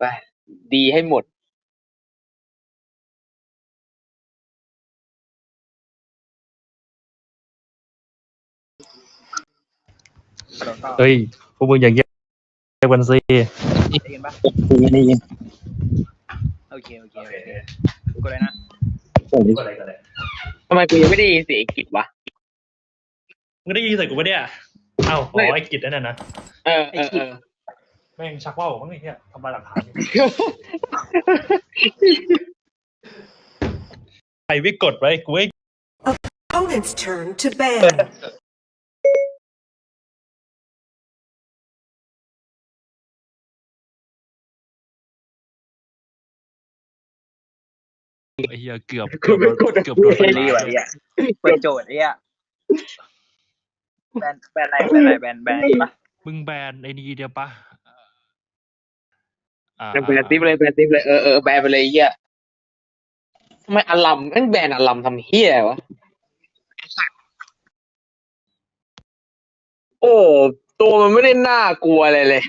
ไปดีให้หมดเฮ้ยพวกมึงอย่างเงี้ยกันสิได้ยินปะได้ยินโอเคโอเคโอเคกดเลยนะก็อะไรก็อะไรทำไมกูยังไม่ได้ยินเสียงกิจวะมึงได้ยินใส่กูปะเนี่ยเอ้าอ๋อไอ้กิจนั่นน่ะนะเออเออเออแม่งชักว่าวมั้งไอ้เหี้ยทำลายหลักฐานอยู่ใครวิกดไว้กูไอ้ Opponent's turn to ban. ไอ้เหี้ยเกือบกูไม่กดเกือบกูโดนเห็นดีดีกว่าเนี่ยเปิดโจทย์ไอ้เนี่ยแบนแบนอะไรแบนอะไรแบนแบนปะมึงแบนไอ้นี่เดียวปะอ่า แบนติ๊บเลยแบนติ๊บเลยเออเออแบนไปเลยเฮียทำไมอลัมแม่งแบนอลัมทำเฮียวะโอ้ตัวมันไม่ได้น่ากลัวอะไรเลย